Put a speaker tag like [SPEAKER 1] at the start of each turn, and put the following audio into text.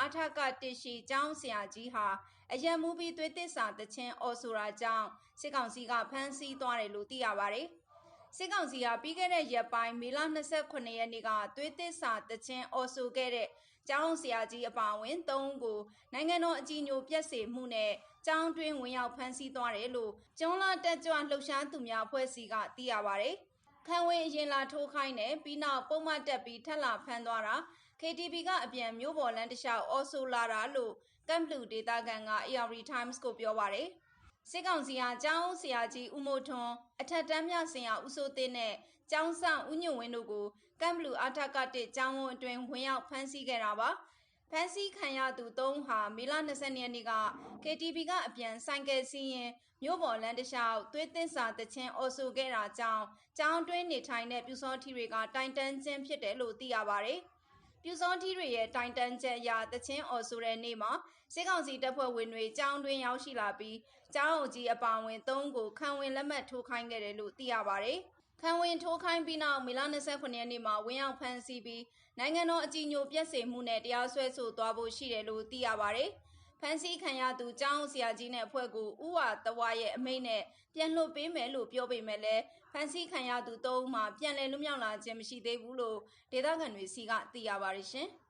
[SPEAKER 1] အာထကတရှိကျောင်းဆရာကြီးဟာအယံမူပြီးသွေးသစ္စာတချင်းအော်ဆိုတာကြောင့်စစ်ကောင်စီကဖမ်းဆီးသွားတယ်လို့သိရပါတယ်။စစ်ကောင်စီကပြီးခဲ့တဲ့ရက်ပိုင်းမေလ29ရက်နေ့ကသွေးသစ္စာတချင်းအော်ဆိုခဲ့တဲ့ကျောင်းဆရာကြီးအပါအဝင်၃ဦးကိုနိုင်ငံတော်အကြီးအကျယ်ပြက်စေမှုနဲ့ကျောင်းတွင်းဝင်ရောက်ဖမ်းဆီးသွားတယ်လို့ကျွန်းလာတက်ကြွလှုပ်ရှားသူများအဖွဲ့အစည်းကသိရပါတယ်။ ခံဝင်အရင်လာထိုးခိုင်းတယ်ပြီးနောက်ပုံမှန်တက်ပြီးထက်လာဖမ်းသွားတာ KTB ကအပြန်မျိုးပေါ်လန်းတလျှောက်အော်ဆိုလာတာလို့ကမ်ပလူဒေတာကန်က AR Times ကိုပြောပါတယ်စစ်ကောင်စီဟာကျောင်းဆရာကြီးဦးမိုးထွန်းအထက်တန်းမြဆရာဦးစိုးသိန်းနဲ့ကျောင်းဆောင်ဦးညွန့်ဝင်းတို့ကိုကမ်ဘလူအာထကတစ်ကျောင်းဝန်းအတွင်းဝင်ရောက်ဖမ်းဆီးခဲ့တာပါ ဖမ်းဆီးခံရသူ၃ဟာမေလ20ရက်နေ့က KTB ကအပြန်ဆိုင်ကယ်စီးရင်မြို့ပေါ်လမ်းတစ်လျှောက်သွေးသစ္စာတချင်းအော်ဆိုခဲ့တာကြောင့်ကျောင်းတွင်းနေထိုင်တဲ့ပြူစောထီတွေကတိုင်တန်းခြင်းဖြစ်တယ်လို့သိရပါတယ်။ပြူစောထီတွေရဲ့တိုင်တန်းချက်အရတချင်းအော်ဆိုတဲ့နေ့မှာစစ်ကောင်စီတပ်ဖွဲ့ဝင်တွေကျောင်းတွင်းရောက်ရှိလာပြီးကျောင်းအုပ်ကြီးအပါအဝင်၃ကိုခံဝင်လက်မှတ်ထိုးခိုင်းခဲ့တယ်လို့သိရပါတယ်။ ခံဝင်ထိုးခိုင်းပြီးနောက်မေလ29ရက်နေ့မှာဝင်းရောက်ဖမ်းဆီးပြီးနိုင်ငံတော်အကြီးအကျယ်ပြည့်စုံမှုနဲ့တရားစွဲဆိုသွားဖို့ရှိတယ်လို့သိရပါတယ်။ဖန်ဆီးခံရသူကျောင်းဆရာကြီးနဲ့အဖွဲ့ကိုဥဝတဝရဲ့အမိန့်နဲ့ပြန်လွှတ်ပေးမယ်လို့ပြောပေမဲ့လည်းဖန်ဆီးခံရသူသုံးဦးမှပြန်လည်လွတ်မြောက်လာခြင်းမရှိသေးဘူးလို့ဒေသခံတွေစီကသိရပါတယ်ရှင်။